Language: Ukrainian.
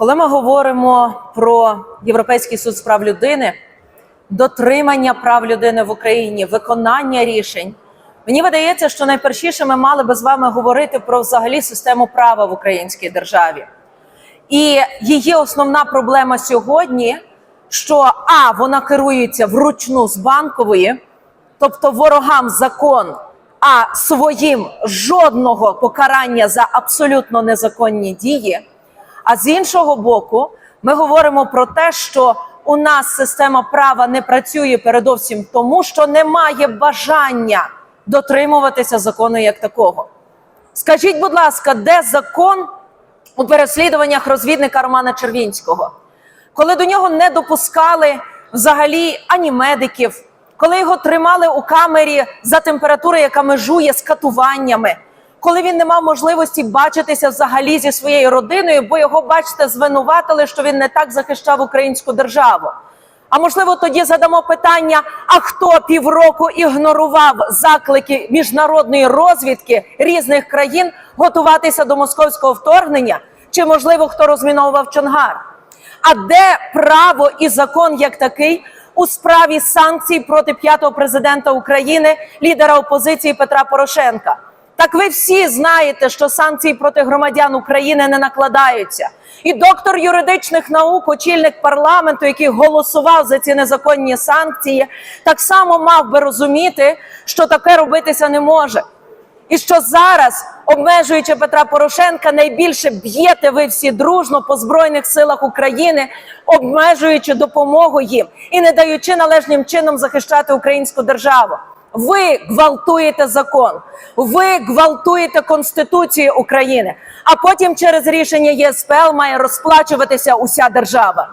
Коли ми говоримо про Європейський суд з прав людини, дотримання прав людини в Україні, виконання рішень, мені видається, що найпершіше ми мали би з вами говорити про взагалі систему права в українській державі. І її основна проблема сьогодні, що А, вона керується вручну з банкової, тобто ворогам закон, а своїм жодного покарання за абсолютно незаконні дії. А з іншого боку, ми говоримо про те, що у нас система права не працює передовсім тому, що немає бажання дотримуватися закону як такого. Скажіть, будь ласка, де закон у переслідуваннях розвідника Романа Червінського? Коли до нього не допускали взагалі ані медиків, коли його тримали у камері за температурою, яка межує з катуваннями, коли він не мав можливості бачитися взагалі зі своєю родиною, бо його, бачите, звинуватили, що він не так захищав українську державу. А можливо, тоді задамо питання: а хто півроку ігнорував заклики міжнародної розвідки різних країн готуватися до московського вторгнення? Чи можливо хто розміновував Чонгар? А де право і закон як такий у справі санкцій проти п'ятого президента України, лідера опозиції Петра Порошенка? Так ви всі знаєте, що санкції проти громадян України не накладаються. І доктор юридичних наук, очільник парламенту, який голосував за ці незаконні санкції, так само мав би розуміти, що таке робитися не може. І що зараз, обмежуючи Петра Порошенка, найбільше б'єте ви всі дружно по збройних силах України, обмежуючи допомогу їм і не даючи належним чином захищати українську державу. Ви гвалтуєте закон, ви гвалтуєте Конституцію України, а потім через рішення ЄСПЛ має розплачуватися уся держава.